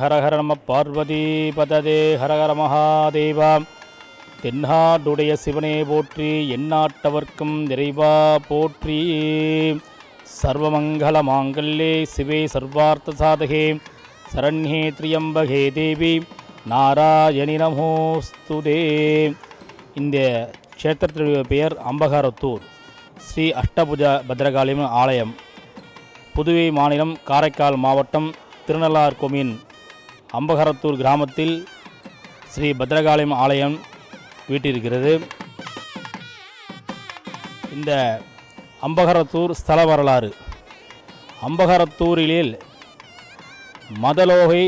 ஹரஹர நம பார்வதி பததே ஹரஹர மகாதேவா. தென்னாடுடைய சிவனே போற்றி எந்நாட்டவர்க்கும் நிறைவா போற்றி. சர்வமங்கல மாங்கல்யே சிவே சர்வார்த்த சாதகே. சரண்யே திரியம்பகே தேவி நாராயணி நமோஸ்துதே இந்த க்ஷேத்திரத்தினுடைய பெயர் அம்பகாரத்தூர். ஸ்ரீ அஷ்டபுஜ பத்ரகாளியம்மன் ஆலயம். புதுவை மாநிலம் காரைக்கால் மாவட்டம் திருநள்ளார் கொமின். அம்பகரத்தூர் கிராமத்தில் ஸ்ரீ பத்ரகாளியம் ஆலயம் வீட்டிருக்கிறது. இந்த அம்பகரத்தூர் ஸ்தல வரலாறு. அம்பகரத்தூரில் மதலோகை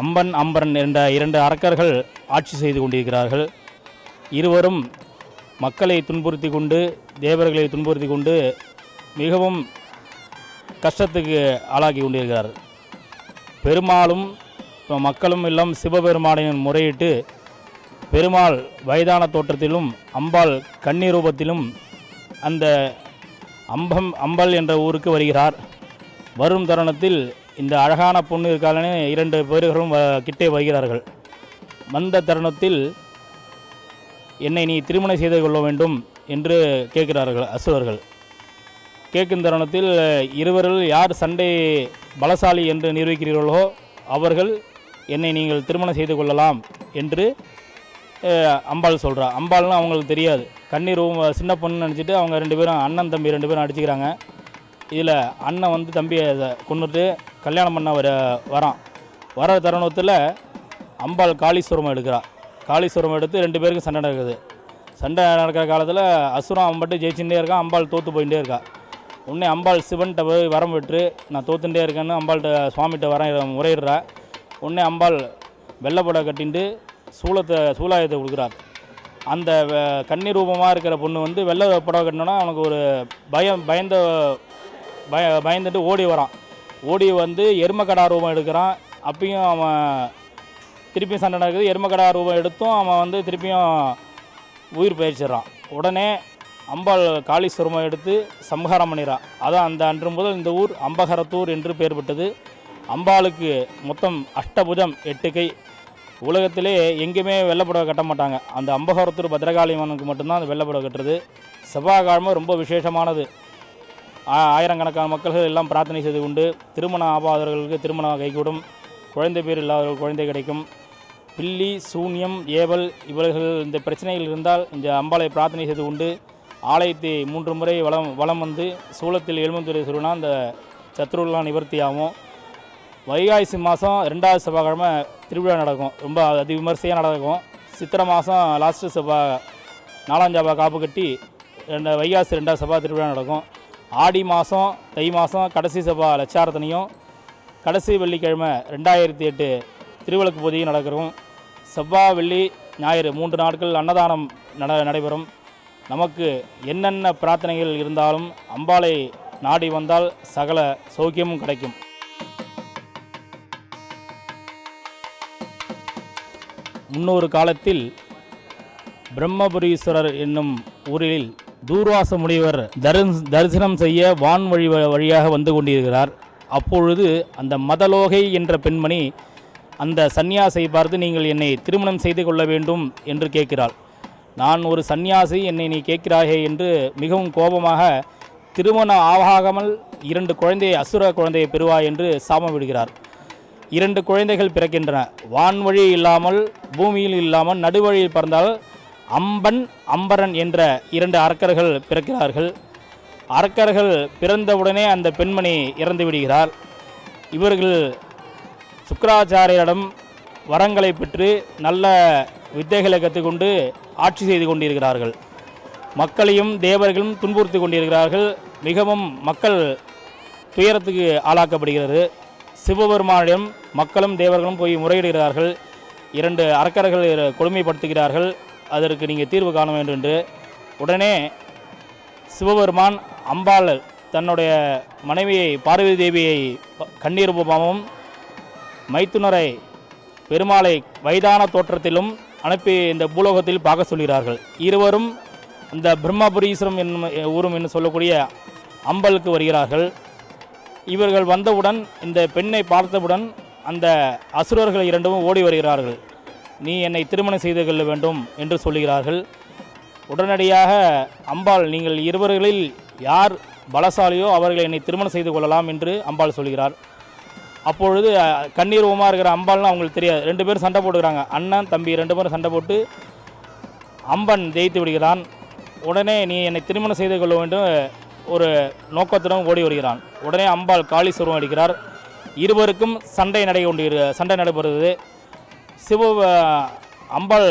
அம்பன் அம்பரன் என்ற இரண்டு அரக்கர்கள் ஆட்சி செய்து கொண்டிருக்கிறார்கள். இருவரும் மக்களை துன்புறுத்தி கொண்டு தேவர்களை துன்புறுத்தி கொண்டு மிகவும் கஷ்டத்துக்கு ஆளாக்கி கொண்டிருக்கிறார் பெருமாளும் இப்போ மக்களும் எல்லாம் சிவபெருமானின் முறையிட்டு பெருமாள் வயதான தோற்றத்திலும் அம்பாள் கன்னி ரூபத்திலும் அந்த அம்பம் அம்பல் என்ற ஊருக்கு வருகிறார். வரும் தருணத்தில் இந்த அழகான பொண்ணு இருக்காளனே இரண்டு பேர்களும் கிட்டே வருகிறார்கள். வந்த தருணத்தில் என்னை நீ திருமணம் செய்து கொள்ள வேண்டும் என்று கேட்கிறார்கள் அசுரர்கள். கேட்கும் தருணத்தில் இருவரில் யார் சண்டை பலசாலி என்று நிரூபிக்கிறீர்களோ அவர்கள் என்னை நீங்கள் திருமணம் செய்து கொள்ளலாம் என்று அம்பாள் சொல்கிறா அம்பாள்னு அவங்களுக்கு தெரியாது. கண்ணீர் சின்ன பொண்ணு நினச்சிட்டு அவங்க ரெண்டு பேரும் அண்ணன் தம்பி ரெண்டு பேரும் அடிச்சுக்கிறாங்க. இதில் அண்ணன் வந்து தம்பியை கொண்டுட்டு கல்யாணம் பண்ண வர வரான். வர தருணத்தில் அம்பாள் காளீஸ்வரம் எடுக்கிறா. காளீஸ்வரம் எடுத்து ரெண்டு பேருக்கும் சண்டை நடக்குது. சண்டை நடக்கிற காலத்தில் அசுரம் அவன் மட்டும் ஜெயிச்சுட்டே இருக்கான். அம்பாள் தோற்று போயிட்டே இருக்கா. உடனே அம்பாள் சிவன்கிட்ட போய் வரம் விட்டு நான் தோத்துட்டே இருக்கேன்னு அம்பாள்கிட்ட சுவாமிகிட்ட வர முறையிடுறா. உடனே அம்பாள் வெள்ளைப்படை கட்டிண்டு சூளத்தை சூலாயத்தை கொடுக்குறார் அந்த கண்ணீர் ரூபமாக இருக்கிற பொண்ணு வந்து வெள்ளை புடவை கட்டினோன்னா அவனுக்கு ஒரு பயம் பயந்த பய பயந்துட்டு ஓடி வரான். ஓடி வந்து எருமக்கடா ரூபம் எடுக்கிறான். அப்பயும் அவன் திருப்பியும் சண்டை நடக்குது. எருமக்கடா ரூபம் எடுத்தும் அவன் வந்து திருப்பியும் உயிர் பயிற்சிடுறான். உடனே அம்பாள் காளீஸ்வரமாக எடுத்து சம்ஹாரம் பண்ணிடுறான் அதான் அந்த அன்று முதல் இந்த ஊர் அம்பகரத்தூர் என்று பெயர் பெற்றது. அம்பாளுக்கு மொத்தம் அஷ்டபுஜம் எட்டு கை உலகத்திலே எங்கேயுமே வெள்ளப்புடவை கட்ட மாட்டாங்க. அந்த அம்பகரத்தூர் பத்ரகாளியம்மனுக்கு மட்டும்தான் அந்த வெள்ளப்புடவை கட்டுறது. செவ்வாய்க்கிழமை ரொம்ப விசேஷமானது. ஆ- ஆயிரக்கணக்கான மக்கள்கள் எல்லாம் பிரார்த்தனை செய்து கொண்டு திருமணம் ஆபாதவர்களுக்கு திருமணம் கைகூடும். குழந்தை பேர் இல்லாதவர்கள் குழந்தை கிடைக்கும். பில்லி சூன்யம் ஏவல் இவர்கள் இந்த பிரச்சனைகள் இருந்தால் இந்த அம்பாளை பிரார்த்தனை செய்து கொண்டு ஆலயத்தை மூன்று முறை வளம் வலம் வந்து சூளத்தில் எழுமந்துரை சொல்லுனா அந்த சத்ருலாம் நிவர்த்தியாகும். வைகாசி மாதம் ரெண்டாவது செவ்வாய்க்கிழமை திருவிழா நடக்கும். ரொம்ப அதி விமர்சையாக நடக்கும். சித்திரை மாதம் லாஸ்ட்டு செவ்வாய் நாலாம் செவ்வாய் காப்பு கட்டி ரெண்டு வைகாசி ரெண்டாவது செவ்வாய் திருவிழா நடக்கும். ஆடி மாதம் தை மாதம் கடைசி செவ்வாய் லட்சார்த்தனையும் கடைசி வெள்ளிக்கிழமை ரெண்டாயிரத்தி எட்டு திருவிளக்கு பூஜையும் நடக்கிறோம். செவ்வாய் வெள்ளி ஞாயிறு மூன்று நாட்கள் அன்னதானம் நட நடைபெறும். நமக்கு என்னென்ன பிரார்த்தனைகள் இருந்தாலும் அம்பாளை நாடி வந்தால் சகல சௌக்கியமும் கிடைக்கும். முன்னொரு காலத்தில் பிரம்மபுரீஸ்வரர் என்னும் ஊரில் தூர்வாச முனிவர் தரிஸ் தரிசனம் செய்ய வான் வழி வழியாக வந்து கொண்டிருக்கிறார். அப்பொழுது அந்த மதலோகை என்ற பெண்மணி அந்த சந்நியாசை பார்த்து நீங்கள் என்னை திருமணம் செய்து கொள்ள வேண்டும் என்று கேட்கிறாள். நான் ஒரு சந்நியாசி என்னை நீ கேட்கிறாயே என்று மிகவும் கோபமாக திருமணம் ஆகாமல் இரண்டு குழந்தையை அசுர குழந்தையை பெறுவாய் என்று சாபம் விடுகிறார். இரண்டு குழந்தைகள் பிறக்கின்றன. வான்வழி இல்லாமல் பூமியில் இல்லாமல் நடுவழியில் பிறந்தால் அம்பன் அம்பரன் என்ற இரண்டு அரக்கர்கள் பிறக்கிறார்கள். அரக்கர்கள் பிறந்தவுடனே அந்த பெண்மணி இறந்து விடுகிறார். இவர்கள் சுக்கராச்சாரியரிடம் வரங்களை பெற்று நல்ல வித்தைகளை கற்றுக்கொண்டு ஆட்சி செய்து கொண்டிருக்கிறார்கள். மக்களையும் தேவர்களும் துன்புறுத்தி கொண்டிருக்கிறார்கள். மிகவும் மக்கள் துயரத்துக்கு ஆளாக்கப்படுகிறது. சிவபெருமானிடம் மக்களும் தேவர்களும் போய் முறையிடுகிறார்கள். இரண்டு அறக்கர்கள் கொடுமைப்படுத்துகிறார்கள். அதற்கு நீங்கள் தீர்வு காண வேண்டும் என்று உடனே சிவபெருமான் அம்பாள் தன்னுடைய மனைவியை பார்வதி தேவியை கண்ணீர் ரூபமாகவும் மைத்துனரை பெருமாளை வயதான தோற்றத்திலும் அனுப்பி இந்த பூலோகத்தில் பார்க்க சொல்கிறார்கள். இருவரும் இந்த பிரம்மபுரீஸ்வரம் என்னும் ஊரும் என்று சொல்லக்கூடிய அம்பலுக்கு வருகிறார்கள். இவர்கள் வந்தவுடன் இந்த பெண்ணை பார்த்தவுடன் அந்த அசுரர்கள் இரண்டும் ஓடி வருகிறார்கள். நீ என்னை திருமணம் செய்து கொள்ள வேண்டும் என்று சொல்லுகிறார்கள். உடனடியாக அம்பாள் நீங்கள் இருவர்களில் யார் பலசாலியோ அவர்களை என்னை திருமணம் செய்து கொள்ளலாம் என்று அம்பாள் சொல்கிறார். அப்பொழுது கண்ணீர் உமா இருக்கிற அம்பாள்னு அவங்களுக்கு தெரியாது. ரெண்டு பேரும் சண்டை போட்டுக்கிறாங்க. அண்ணன் தம்பி ரெண்டு பேரும் சண்டை போட்டு அம்பன் ஜெயித்து விடுகிறான். உடனே நீ என்னை திருமணம் செய்து கொள்ள வேண்டும். ஒரு நோக்கத்துடன் ஓடி வருகிறான். உடனே அம்பாள் காளி சுருவம் அடிக்கிறார். இருவருக்கும் சண்டை நடை கொண்டு சண்டை நடைபெறுகிறது. சிவ அம்பாள்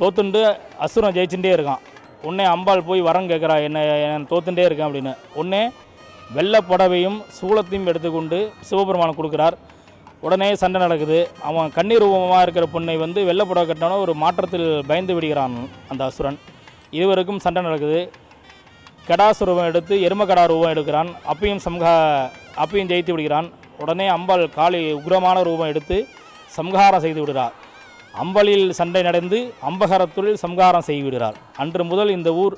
தோத்துண்டு அசுரன் ஜெயிச்சுட்டே இருக்கான். உடனே அம்பாள் போய் வரம் கேட்குறா என்ன நான் தோத்துட்டே இருக்கேன் அப்படின்னு. உடனே வெள்ளை புடவையும் சூளத்தையும் எடுத்துக்கொண்டு சிவபெருமான் கொடுக்குறார். உடனே சண்டை நடக்குது. அவன் கண்ணீர் ரூபமாக இருக்கிற பொண்ணை வந்து வெள்ளை புடவை கட்டினவன ஒரு மாற்றத்தில் பயந்து விடுகிறான் அந்த அசுரன். இருவருக்கும் சண்டை நடக்குது. கடாசுரூபம் எடுத்து எருமக்கடா ரூபம் எடுக்கிறான். அப்பையும் சம்ஹா அப்பையும் ஜெயித்து விடுகிறான். உடனே அம்பாள் காளி உக்ரமான ரூபம் எடுத்து சம்ஹாரம் செய்து விடுகிறார். அம்பலில் சண்டை நடந்து அம்பகரத்தூரில் சம்ஹாரம் செய்து விடுகிறார். அன்று முதல் இந்த ஊர்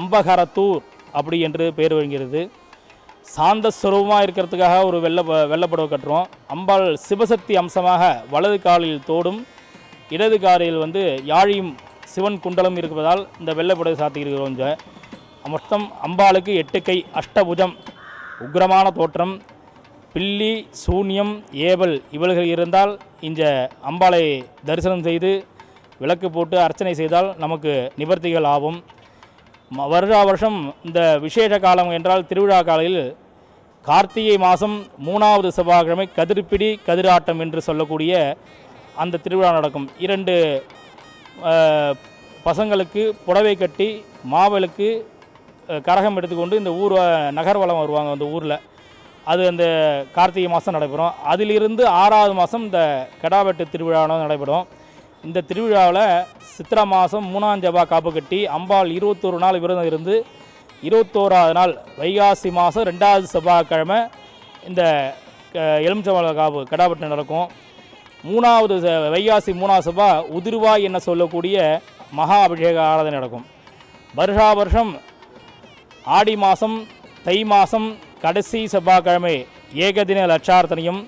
அம்பகரத்தூர் அப்படி என்று பெயர் வருகிறது. சாந்த சுரூபமாக இருக்கிறதுக்காக ஒரு வெள்ளை வெள்ளப்படவை கட்டுறோம். அம்பாள் சிவசக்தி அம்சமாக வலது காலில் தோடும் இடது காலில் வந்து யாழியும் சிவன் குண்டலம் இருப்பதால் இந்த வெள்ளைப்படவை சாத்தியிருக்கிறோம் மொத்தம் அம்பாளுக்கு எட்டு கை அஷ்டபுஜம். உக்ரமான தோற்றம். பில்லி சூன்யம் ஏவல் இவள்கள் இருந்தால் இந்த அம்பாளை தரிசனம் செய்து விளக்கு போட்டு அர்ச்சனை செய்தால் நமக்கு நிவர்த்திகள் ஆகும். வருடா வருஷம் இந்த விசேஷ காலம் என்றால் திருவிழா காலையில் கார்த்திகை மாதம் மூணாவது செவ்வாய்க்கிழமை கதிர்பிடி கதிராட்டம் என்று சொல்லக்கூடிய அந்த திருவிழா நடக்கும். இரண்டு பசங்களுக்கு புடவை கட்டி மாவலுக்கு கரகம் எடுத்துக்கொண்டு இந்த ஊர் நகர்வலம் வருவாங்க அந்த ஊரில். அது அந்த கார்த்திகை மாதம் நடைபெறும். அதிலிருந்து ஆறாவது மாதம் இந்த கெடாவெட்டு திருவிழா நடைபெறும். இந்த திருவிழாவில் சித்திரை மாதம் மூணாம் ஜபா காப்பு கட்டி அம்பாள் இருபத்தோரு நாள் விரதம் இருந்து இருபத்தோராவது நாள் வைகாசி மாதம் ரெண்டாவது செவ்வாய்க்கிழமை இந்த எலுமிச்சம்பழ காப்பு கெடாவெட்டு நடக்கும். மூணாவது ச- வைகாசி மூணாவது செவ்வாய் உதிர்வாய் என்ன சொல்லக்கூடிய மகா அபிஷேக ஆராதனை நடக்கும். வருஷா வருஷம் ஆடி மாதம் தை மாதம் கடைசி செவ்வாய்க்கிழமை ஏகதின லட்சார்த்தனையும்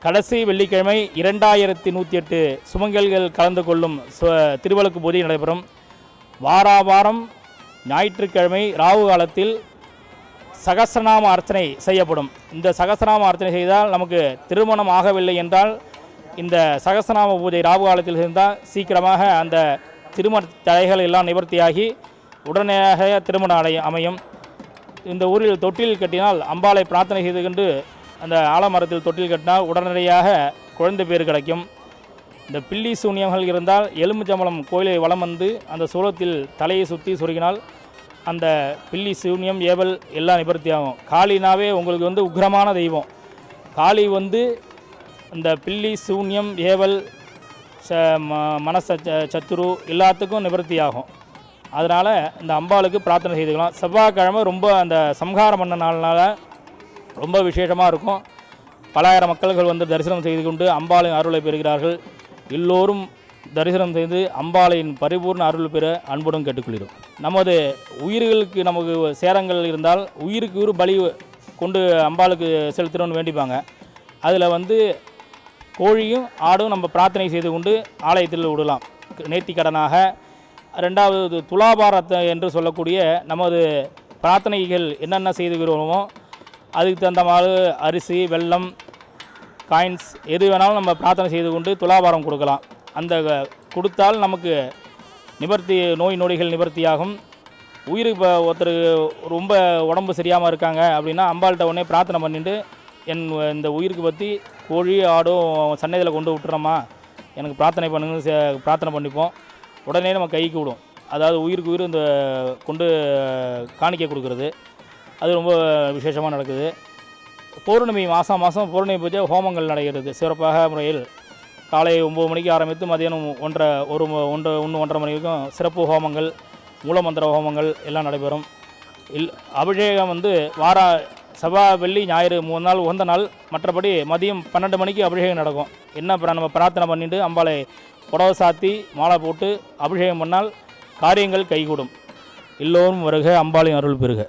கடைசி வெள்ளிக்கிழமை இரண்டாயிரத்தி நூற்றி எட்டு சுமங்கல்கள் கலந்து கொள்ளும் சு- பூஜை நடைபெறும். வாரா வாரம் ஞாயிற்றுக்கிழமை ராகு காலத்தில் சகஸ்ரநாம அர்ச்சனை செய்யப்படும். இந்த சகஸ்ரநாம அர்ச்சனை செய்தால் நமக்கு திருமணம் ஆகவில்லை என்றால் இந்த சகஸ்ரநாம பூஜை ராகு காலத்தில் இருந்தால் சீக்கிரமாக அந்த திருமண தடைகள் எல்லாம் நிவர்த்தியாகி உடனடியாக திருமணம் அடை அமையும். இந்த ஊரில் தொட்டில் கட்டினால் அம்பாளை பிரார்த்தனை செய்து கொண்டு அந்த ஆலமரத்தில் தொட்டில் கட்டினால் உடனடியாக குழந்தை பேர் கிடைக்கும். இந்த பில்லி சூன்யங்கள் இருந்தால் எலும்புச்சம்பளம் கோயிலை வலம் வந்து அந்த சூலத்தில் தலையை சுற்றி சொருகினால் அந்த பில்லி சூன்யம் ஏவல் எல்லாம் நிவர்த்தி ஆகும் காளினாவே உங்களுக்கு வந்து உக்ரமான தெய்வம். காளி வந்து இந்த பில்லி சூன்யம் ஏவல் ச ம மனச ச- சத்துரு எல்லாத்துக்கும் நிவர்த்தி ஆகும் அதனால் இந்த அம்பாளுக்கு பிரார்த்தனை செய்துக்கலாம். செவ்வாய்க்கிழமை ரொம்ப அந்த சம்ஹாரம் பண்ண நாள்னால ரொம்ப விசேஷமாக இருக்கும். பலாயிரம் மக்கள்கள் வந்து தரிசனம் செய்து கொண்டு அம்பாளின் அருளை பெறுகிறார்கள். எல்லோரும் தரிசனம் செய்து அம்பாளின் பரிபூர்ண அருள் பெற அன்புடன் கேட்டுக்கொள்கிறோம். நமது உயிர்களுக்கு நமக்கு சேரங்கள் இருந்தால் உயிருக்கு ஒரு பலி கொண்டு அம்பாளுக்கு செலுத்தணும்னு வேண்டிப்பாங்க. அதில் வந்து கோழியும் ஆடும் நம்ம பிரார்த்தனை செய்து கொண்டு ஆலயத்தில் விடலாம். நேர்த்திக்கடனாக ரெண்டாவது துலாபாரத்தை என்று சொல்லக்கூடிய நமது பிரார்த்தனைகள் என்னென்ன செய்துகிறோமோ அதுக்கு தகுந்த மாதிரி அரிசி வெல்லம் காயின்ஸ் எது வேணாலும் நம்ம பிரார்த்தனை செய்து கொண்டு துலாபாரம் கொடுக்கலாம். அந்த கொடுத்தால் நமக்கு நிவர்த்தி நோய் நொடிகள் நிவர்த்தியாகும். உயிருக்கு இப்போ ஒருத்தர் ரொம்ப உடம்பு சரியாமல் இருக்காங்க அப்படின்னா அம்பாள்கிட்ட உடனே பிரார்த்தனை பண்ணிட்டு என் இந்த உயிருக்கு பற்றி கோழி ஆடும் சன்னதியில் கொண்டு விட்டுறோமா எனக்கு பிரார்த்தனை பண்ணுங்க சே- பிரார்த்தனை பண்ணிப்போம். உடனே நம்ம கைக்கு விடும். அதாவது உயிருக்கு உயிர் இந்த கொண்டு காணிக்கை கொடுக்கறது. அது ரொம்ப விசேஷமாக நடக்குது. பௌர்ணமி மாதம் மாதம் பௌர்ணமி பூஜை ஹோமங்கள் நடைகிறது சிறப்பாக முறையில் காலை ஒம்பது மணிக்கு ஆரம்பித்து மதியானம் ஒன்றரை ஒரு ஒன்று ஒன்று ஒன்றரை மணி வரைக்கும் சிறப்பு ஹோமங்கள் மூலமந்திர ஹோமங்கள் எல்லாம் நடைபெறும். இல் அபிஷேகம் வந்து வார செவ்வாய் வெள்ளி ஞாயிறு மூணு நாள் உகந்த நாள். மற்றபடி மதியம் பன்னெண்டு மணிக்கு அபிஷேகம் நடக்கும். என்ன பிர- நம்ம பிரார்த்தனை பண்ணிட்டு அம்பாளை புடவை சாத்தி மாலை போட்டு அபிஷேகம் பண்ணால் காரியங்கள் கைகூடும். எல்லோரும் வருக அம்பாளையும் அருள் பெறுக